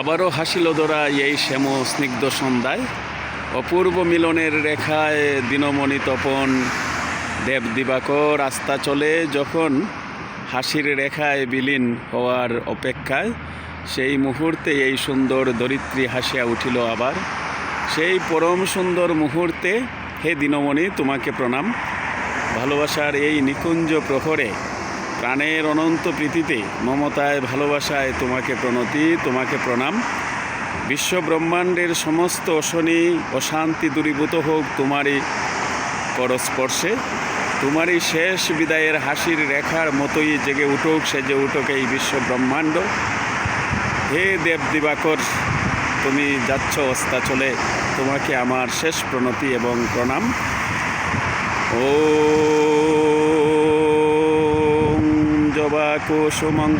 আবারও হাসিল দোরা এই শ্যাম স্নিগ্ধ সন্ধ্যায়। অপূর্ব মিলনের রেখায় দিনমণি তপন, দেব দিবাকর আস্থা চলে যখন হাসির রেখায় বিলীন হওয়ার অপেক্ষায়। সেই মুহূর্তে এই সুন্দর দরিত্রী হাসিয়া উঠিল আবার। সেই পরম সুন্দর মুহূর্তে হে দিনমণি, তোমাকে প্রণাম। ভালোবাসার এই নিকুঞ্জ প্রহরে প্রাণের অনন্ত প্রীতিতে, মমতায় ভালোবাসায় তোমাকে প্রণতি, তোমাকে প্রণাম। বিশ্ব ব্রহ্মাণ্ডের সমস্ত অশনি অশান্তি দূরীভূত হোক তোমারই করস্পর্শে তোমারই শেষ বিদায়ের হাসির রেখার মতোই জেগে উঠুক, সেজে উঠুক এই বিশ্ব ব্রহ্মাণ্ড হে দেব দিবাকর, তুমি যাচ্ছ অস্তা চলে তোমাকে আমার শেষ প্রণতি এবং প্রণাম। ও কুসুমং,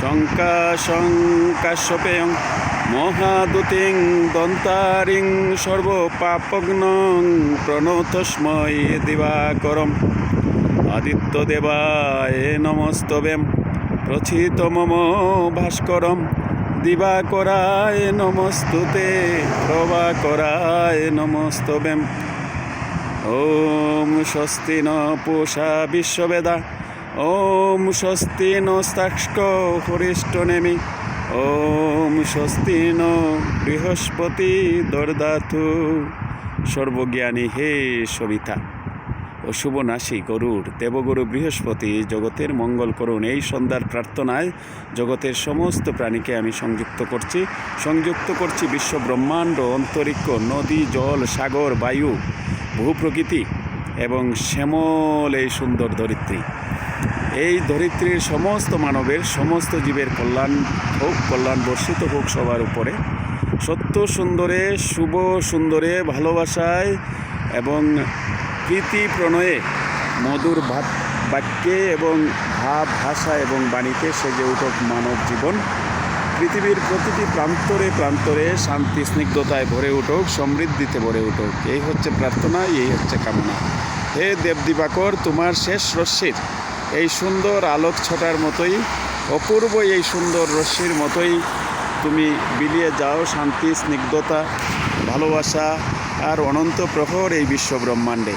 শঙ্কা শঙ্কাশপেয়ং মহাদূতিং, দন্তারিং সর্বপাপগ্নং প্রণতস্ময় দিবাকরম। আদিত্যদেবায় নমস্তবেম, প্রথিত মম ভাস্করম, দিবাকরায় নমস্তুতে, প্রভাকরায় নমস্তবেম। ওম স্বস্তি ন পোষা বিশ্ববেদা ওম স্বস্তি নস্তাক্ষ্ক হরিষ্ঠ নেমি। ওম স্বস্তি ন বৃহস্পতি দর্দাথু সর্বজ্ঞানী হে সবিতা। ও শুভনাশী গরুর দেবগুরু বৃহস্পতি, জগতের মঙ্গল করুন। এই সন্ধ্যার প্রার্থনায় জগতের সমস্ত প্রাণীকে আমি সংযুক্ত করছি। সংযুক্ত করছি বিশ্ব ব্রহ্মাণ্ড, অন্তরিক্ষ, নদী, জল, সাগর, বায়ু, ভূপ্রকৃতি এবং শ্যামল এই সুন্দর ধরিত্রী এই ধরিত্রীর সমস্ত মানবের সমস্ত জীবের কল্যাণ হোক, কল্যাণ বর্ষিত হোক সবার উপরে। সত্য সুন্দরে, শুভ সুন্দরে, ভালোবাসায় এবং প্রীতি প্রণয়ে মধুর ভাব বাক্যে এবং ভাব, ভাষা এবং বাণীতে সেজে উঠুক মানব জীবন। পৃথিবীর প্রতিটি প্রান্তরে প্রান্তরে শান্তি, স্নিগ্ধতায় ভরে উঠুক, সমৃদ্ধিতে ভরে উঠুক। এই হচ্ছে প্রার্থনা, এই হচ্ছে কামনা। হে দেব দিবাকর তোমার শেষ রশ্মির এই সুন্দর আলোক ছটার মতোই, অপূর্ব এই সুন্দর রশ্মির মতোই তুমি বিলিয়ে যাও শান্তি, স্নিগ্ধতা, ভালোবাসা আর অনন্ত প্রহর এই বিশ্ব ব্রহ্মাণ্ডে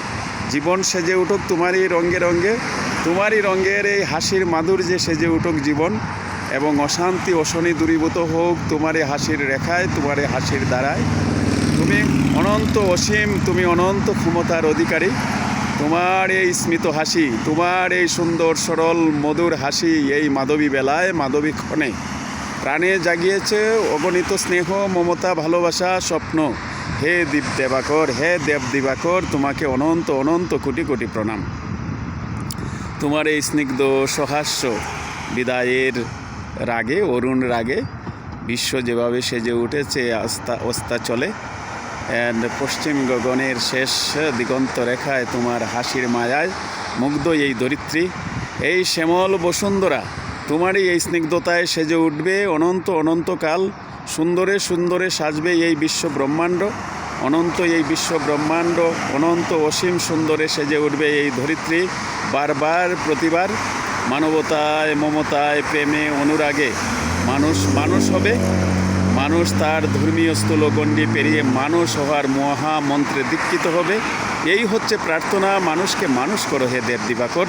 জীবন সেজে উঠুক তোমারই রঙ্গে রঙ্গে তোমারই রঙ্গের এই হাসির মাধুর্যে সেজে উঠুক জীবন এবং অশান্তি অশনি দূরীভূত হোক তোমার এই হাসির রেখায় তোমার এই হাসির দ্বারায়। তুমি অনন্ত অসীম, তুমি অনন্ত ক্ষমতার অধিকারী। তোমার এই স্মিত হাসি, তোমার এই সুন্দর সরল মধুর হাসি এই মাধবী বেলায়, মাধবী ক্ষণে। প্রাণে জাগিয়েছে অগণিত স্নেহ, মমতা, ভালোবাসা, স্বপ্ন। হে দীপ দেবাকর, হে দেব দিবাকর, তোমাকে অনন্ত অনন্ত কোটি কোটি প্রণাম। তোমার এই স্নিগ্ধ সহাস্য বিদায়ের রাগে, অরুণ রাগে, বিশ্ব যেভাবে সেজে উঠেছে আস্তা অস্তা চলে পশ্চিম গগনের শেষ দিগন্ত রেখায় তোমার হাসির মায়ায় মুগ্ধ এই ধরিত্রী এই শ্যামল বসুন্ধরা, তোমারই এই স্নিগ্ধতায় সেজে উঠবে অনন্ত অনন্তকাল। সুন্দরে সুন্দরে সাজবে এই বিশ্ব ব্রহ্মাণ্ড। অনন্ত এই বিশ্ব ব্রহ্মাণ্ড, অনন্ত অসীম সুন্দরে সেজে উঠবে এই ধরিত্রী বারবার প্রতিবার মানবতায়, মমতায়, প্রেমে, অনুরাগে মানুষ মানুষ হবে। মানুষ তার ধর্মীয় স্থূলগণ্ডি পেরিয়ে মানুষ হওয়ার মহামন্ত্রে দীক্ষিত হবে। এই হচ্ছে প্রার্থনা, মানুষকে মানুষ করো হে দেব দিবাকর।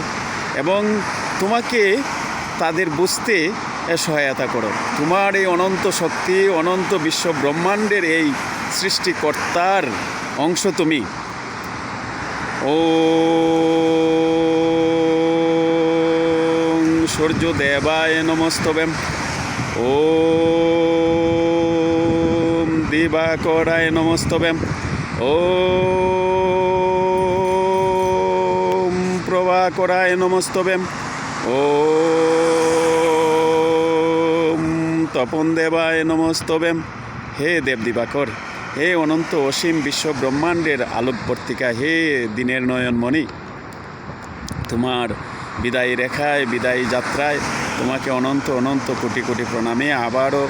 এবং তোমাকে তাদের বুঝতে সহায়তা করো। তোমার এই অনন্ত শক্তি, অনন্ত বিশ্ব ব্রহ্মাণ্ডের এই সৃষ্টিকর্তার অংশ তুমি। ও সূর্য দেবায় নমস্তবেম। ও দিবাকরায় নমস্তবেম। ও প্রভাকরায় নমস্তবেম। ও তপন দেবায় নমস্তবেম। হে দেব দিবাকর, হে অনন্ত অসীম বিশ্ব ব্রহ্মাণ্ডের আলোকবর্তিকা, হে দিনের নয়নমণি। তোমার বিদায়ী রেখায়, বিদায়ী যাত্রায় তোমাকে অনন্ত অনন্ত কোটি কোটি প্রণামে আবারও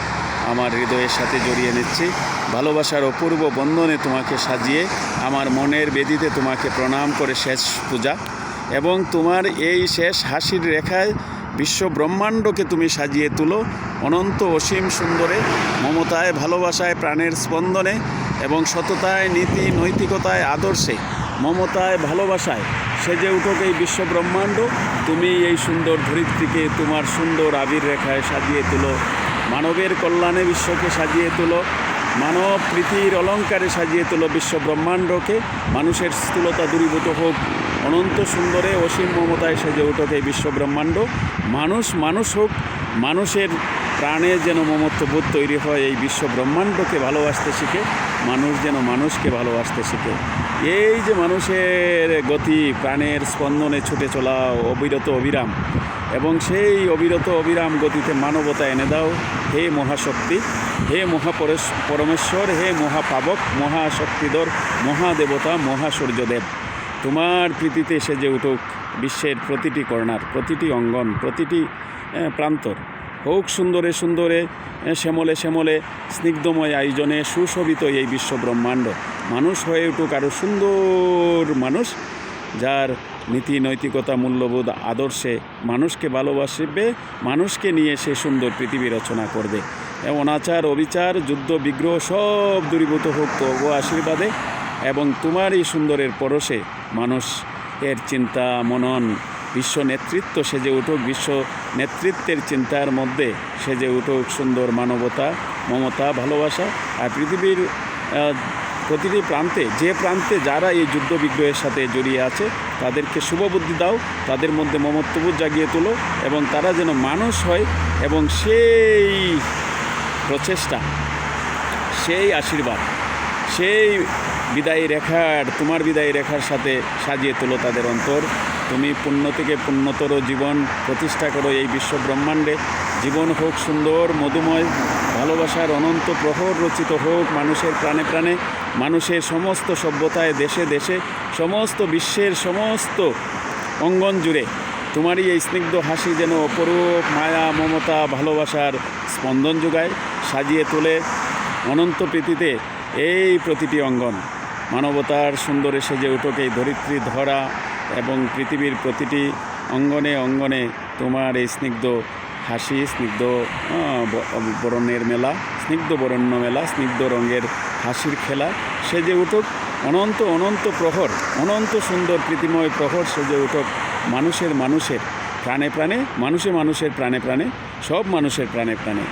আমার হৃদয়ের সাথে জড়িয়ে নিচ্ছি। ভালোবাসার অপূর্ব বন্ধনে তোমাকে সাজিয়ে, আমার মনের বেদিতে তোমাকে প্রণাম করে শেষ পূজা। এবং তোমার এই শেষ হাসির রেখায় বিশ্ব ব্রহ্মাণ্ডকে তুমি সাজিয়ে তুলো অনন্ত অসীম সুন্দরে, মমতায়, ভালোবাসায়, প্রাণের স্পন্দনে এবং সততায়, নীতি, নৈতিকতায়, আদর্শে, মমতায়, ভালোবাসায় সেজে উঠোক এই বিশ্ব ব্রহ্মাণ্ড। তুমি এই সুন্দর ধরিত্রীকে তোমার সুন্দর আবির রেখায় সাজিয়ে তুলো মানবের কল্যাণে বিশ্বকে সাজিয়ে তোলো। মানব প্রীতির অলঙ্কারে সাজিয়ে তোলো বিশ্ব ব্রহ্মাণ্ডকে। মানুষের স্থূলতা দূরীভূত হোক। অনন্ত সুন্দরে অসীম মমতায় সাজে উঠুক এই বিশ্ব ব্রহ্মাণ্ড। মানুষ মানুষ হোক। মানুষের প্রাণে যেন মমত্ববোধ তৈরি হয় এই বিশ্ব ব্রহ্মাণ্ডকে ভালোবাসতে শিখে, মানুষ যেন মানুষকে ভালোবাসতে শিখে। এই যে মানুষের গতি, প্রাণের স্পন্দনে ছুটে চলা অবিরত অবিরাম এবং সেই অবিরত অবিরাম গতিতে মানবতা এনে দাও, হে মহাশক্তি, হে মহাপরেশ, পরমেশ্বর, হে মহাপাবক, মহাশক্তিধর, মহাদেবতা, মহাসূর্যদেব। তোমার প্রীতিতে সেজে উঠুক বিশ্বের প্রতিটি কর্নার প্রতিটি অঙ্গন, প্রতিটি প্রান্তর। হোক, সুন্দরে সুন্দরে শ্যামলে শ্যামলে, স্নিগ্ধময় আয়োজনে সুশোভিত এই বিশ্ব ব্রহ্মাণ্ড। মানুষ হয়ে উঠুক আরও সুন্দর মানুষ, যার নীতি নৈতিকতা মূল্যবোধ আদর্শে মানুষকে ভালোবাসবে, মানুষকে নিয়ে সে সুন্দর পৃথিবী রচনা করবে। অনাচার, অবিচার, যুদ্ধ, বিগ্রহ সব দূরীভূত হোক তবু আশীর্বাদে, এবং তোমার এই সুন্দরের পরশে মানুষ এর চিন্তা, মনন বিশ্ব নেতৃত্ব সেজে উঠুক, বিশ্ব নেতৃত্বের চিন্তার মধ্যে সেজে উঠুক সুন্দর মানবতা, মমতা, ভালোবাসা আর পৃথিবীর প্রতিটি প্রান্তে, যে প্রান্তে যারা এই যুদ্ধ বিগ্রহের সাথে জড়িয়ে আছে, তাদেরকে শুভবুদ্ধি দাও, তাদের মধ্যে মমত্ববোধ জাগিয়ে তোলো এবং তারা যেন মানুষ হয় এবং সেই প্রচেষ্টা, সেই আশীর্বাদ, সেই বিদায়ী রেখার, তোমার বিদায়ী রেখার সাথে সাজিয়ে তোলো তাদের অন্তর। তুমি পুণ্য থেকে পুণ্যতর জীবন প্রতিষ্ঠা করো এই বিশ্ব ব্রহ্মাণ্ডে। জীবন হোক সুন্দর, মধুময়, ভালোবাসার অনন্ত প্রহর রচিত হোক, মানুষের প্রাণে প্রাণে, মানুষের সমস্ত সভ্যতায় দেশে দেশে, সমস্ত বিশ্বের সমস্ত অঙ্গন জুড়ে। তোমারই এই স্নিগ্ধ হাসি যেন অপরূপ মায়া, মমতা, ভালোবাসার স্পন্দন যোগায়, সাজিয়ে তোলে অনন্ত প্রীতিতে এই প্রতিটি অঙ্গন। মানবতার সুন্দরে সেজে উঠুক ধরিত্রী ধরা এবং পৃথিবীর প্রতিটি অঙ্গনে অঙ্গনে তোমার এই স্নিগ্ধ হাসি, স্নিগ্ধ বরণের মেলা, স্নিগ্ধ বরণ্য মেলা, স্নিগ্ধ রঙের হাসির খেলা সেজে উঠুক। অনন্ত অনন্ত প্রহর, অনন্ত সুন্দর প্রীতিময় প্রহর সেজে উঠুক মানুষের মানুষের প্রাণে প্রাণে, মানুষে মানুষের প্রাণে প্রাণে, সব মানুষের প্রাণে প্রাণে।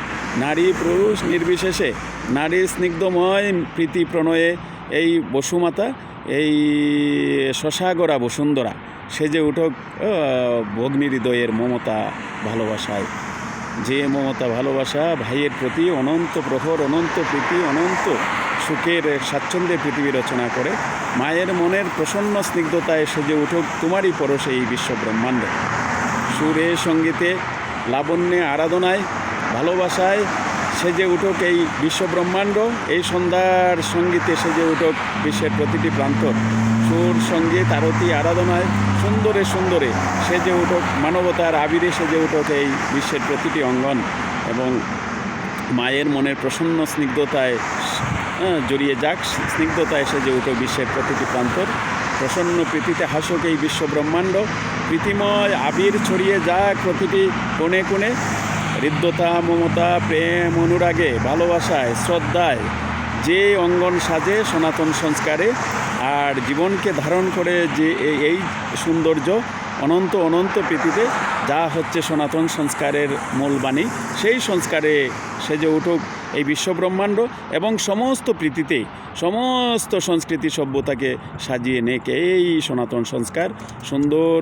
নারী পুরুষ নির্বিশেষে, নারীর স্নিগ্ধময় প্রীতি প্রণয়ে এই বসুমাতা এই শশাগরা বসুন্ধরা, সেজে উঠুক ভগ্নী হৃদয়ের মমতা ভালোবাসায়। যে মমতা ভালোবাসা ভাইয়ের প্রতি অনন্ত প্রহর, অনন্ত প্রীতি, অনন্ত সুখের স্বাচ্ছন্দ্যে পৃথিবী রচনা করে, মায়ের মনের প্রসন্ন স্নিগ্ধতায় সেজে উঠুক তোমারই পরশে এই বিশ্ব ব্রহ্মাণ্ড সুরে সঙ্গীতে, লাবণ্যে আরাধনায়, ভালোবাসায় সেজে উঠুক এই বিশ্ব ব্রহ্মাণ্ড এই সন্ধ্যার সঙ্গীতে সেজে উঠুক বিশ্বের প্রতিটি প্রান্ত। সুর সংগীত আরতি আরাধনায় সুন্দরে সুন্দরে সেজে উঠুক মানবতার আবিরে সেজে উঠুক এই বিশ্বের প্রতিটি অঙ্গন এবং মায়ের মনের প্রসন্ন স্নিগ্ধতায় আহ, জড়িয়ে যাক স্নিগ্ধতায় সেজে উঠুক বিশ্বের প্রতিটি প্রান্তর। প্রসন্ন প্রীতিতে হাসুক এই বিশ্ব ব্রহ্মাণ্ড প্রীতিময় আবির ছড়িয়ে যাক প্রতিটি কোণে কোণে। হৃদ্যতা, মমতা, প্রেম, অনুরাগে, ভালোবাসায়, শ্রদ্ধায় যে অঙ্গন সাজে সনাতন সংস্কারে আর জীবনকে ধারণ করে যে এই- সৌন্দর্য অনন্ত অনন্ত পৃথিবীতে যা হচ্ছে সনাতন সংস্কারের মূল বাণী, সেই সংস্কারে সেজে উঠুক। এই বিশ্বব্রহ্মাণ্ড এবং সমস্ত পৃথিবীতে সমস্ত সংস্কৃতি সভ্যতাকে সাজিয়ে নেক এই সনাতন সংস্কার। সুন্দর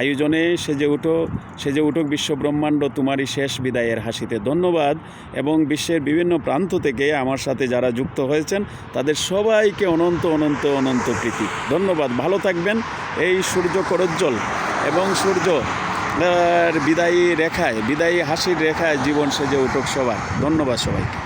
আয়োজনে সেজে উঠো, সেজে উঠুক বিশ্বব্রহ্মাণ্ড তোমারই শেষ বিদায়ের হাসিতে। ধন্যবাদ। এবং বিশ্বের বিভিন্ন প্রান্ত থেকে আমার সাথে যারা যুক্ত হয়েছেন, তাদের সবাইকে অনন্ত অনন্ত অনন্ত প্রীতি। ধন্যবাদ। ভালো থাকবেন। এই সূর্য করজ্জ্বল এবং সূর্য বিদায়ী রেখায়, বিদায়ী হাসির রেখায় জীবন সেজে উঠুক সবার ধন্যবাদ সবাইকে।